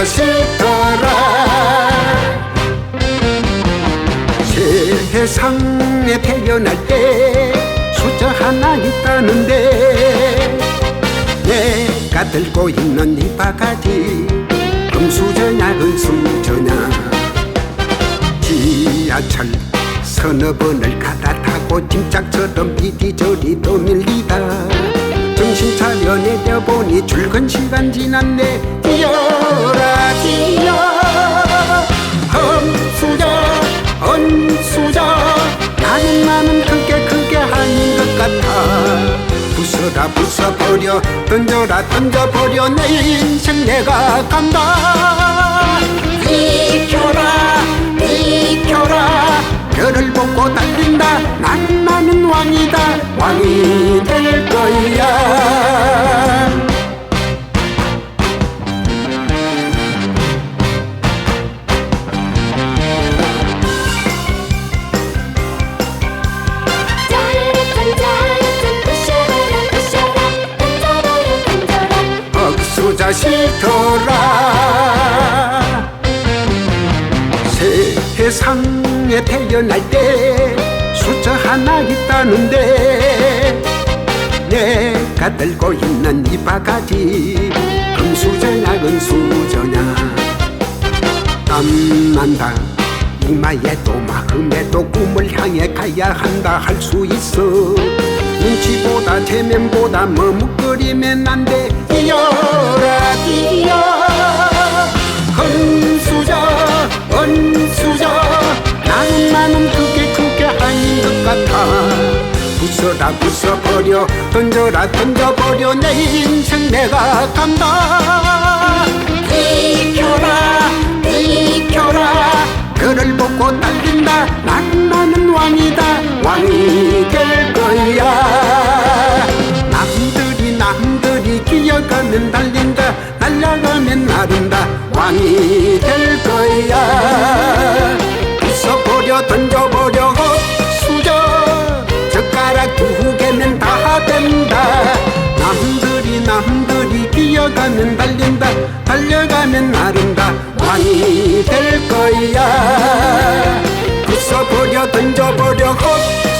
부서 싫더라 세상에 태어날 때 숫자 하나 있다는데 내가 들고 있는 이 바가지 금수저냐 은수저냐? 지하철 서너 번을 갈아타고 짐짝처럼 이리저리 떠밀리다. 정신 차려 내려보니 출근 시간 지났네 뛰어 험수저 언수저 나는 나는 그게 그게 아닌 것 같아. 부숴라 부숴버려 던져라 던져버려. 내 인생 내가 간다. 비켜라 비켜라. 별을 보고 달린다. 난 나는 왕이다. 왕이 될 거야 싫더라. 세상에 태어날 때 숫자 하나 있다는데 내가 들고 있는 이 바가지 금수저냐 은수저냐. 땀난다 이마에도 마음에도 꿈을 향해 가야 한다 할 수 있어. 눈치보다 체면보다 머뭇거리면 안돼 부숴라 부숴버려 던져라 던져버려 내 인생 내가 간다. 비켜라 비켜라. 그를 보고 달린다. 난 나는 왕이다. 왕이 될 거야. 남들이 남들이 기어가면 달린다. 날아가면 나른다. 왕이 될 거야. 부숴버려 던져버려 달려가면 나른다 왕이 될 거야. 부숴버려 던져버려 헛